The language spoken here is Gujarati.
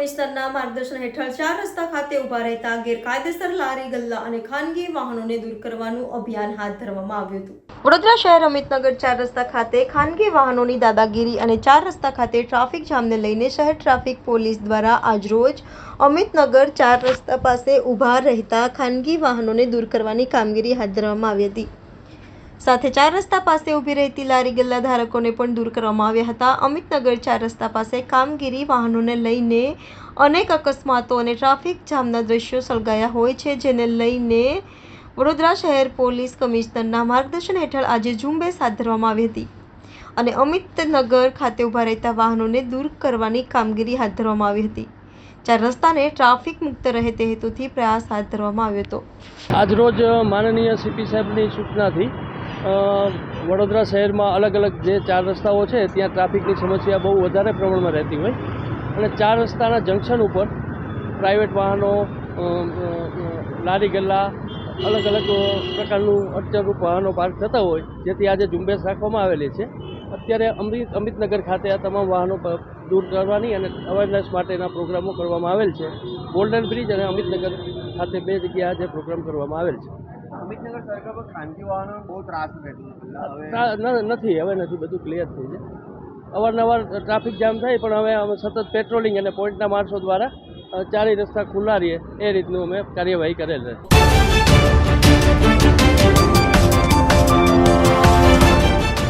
કમિશનરના માર્ગદર્શન હેઠળ ચાર રસ્તા ખાતે ઊભા રહેતા ગેરકાયદેસર લારી, ગલ્લા અને ખાનગી વાહનોને દૂર કરવાનું અભિયાન હાથ ધરવામાં આવ્યું હતું. વડોદરા શહેર અમિતનગર ચાર રસ્તા ખાતે ખાનગી વાહનોની દાદાગીરી અને ચાર રસ્તા ખાતે ટ્રાફિક જામને લઈને શહેર ટ્રાફિક પોલીસ દ્વારા આજરોજ અમિતનગર ચાર રસ્તા પાસે ઊભા રહેતા ખાનગી વાહનોને દૂર કરવાની કામગીરી હાથ ધરવામાં આવી હતી. સાથે ચાર રસ્તા પાસે ઊભી રહેતી લારી ગલ્લા ધારકોને પણ દૂર કરવામાં આવ્યા હતા. અમિતનગર ચાર રસ્તા પાસે કામગીરી વાહનોને લઈને અનેક અકસ્માતો અને ટ્રાફિક જામના દ્રશ્યો સળગાયા હોય છે, જેને લઈને વડોદરા શહેર પોલીસ કમિશનરના માર્ગદર્શન હેઠળ આજે ઝુંબેશ હાથ ધરવામાં આવી હતી અને અમિતનગર ખાતે ઊભા રહેતા વાહનોને દૂર કરવાની કામગીરી હાથ ધરવામાં આવી હતી. ચાર રસ્તાને ટ્રાફિક મુક્ત રહે તે હેતુથી પ્રયાસ હાથ ધરવામાં આવ્યો હતો. આજરોજ માનનીય સીપી સાહેબની સૂચનાથી વડોદરા શહેરમાં અલગ અલગ જે ચાર રસ્તાઓ છે, ત્યાં ટ્રાફિકની સમસ્યા બહુ વધારે પ્રમાણમાં રહેતી હોય. અને ચાર રસ્તાના જંકશન ઉપર પ્રાઇવેટ વાહનો લારી ગલ્લા, અલગ અલગ પ્રકારનું અડચણરૂપ વાહનો પાર્ક થતા હોય, જેથી આજે ઝુંબેશ રાખવામાં આવેલી છે. અત્યારે અમૃત, અમિતનગર ખાતે આ તમામ વાહનો દૂર કરવાની અને અવેરનેસ માટેના પ્રોગ્રામો કરવામાં આવેલ છે. ગોલ્ડન બ્રિજ અને અમિતનગર ખાતે બે જગ્યાએ આજે પ્રોગ્રામ કરવામાં આવેલ છે. અમિતનગર ના- નથી, હવે નથી, બધું ક્લિયર થઈ છે અવારનવાર ટ્રાફિક જામ થાય, પણ હવે અમે સતત પેટ્રોલિંગ અને પોઈન્ટના માણસો દ્વારા ચારેય રસ્તા ખુલ્લા રહીએ. એ રીતનું અમે કાર્યવાહી કરેલ છે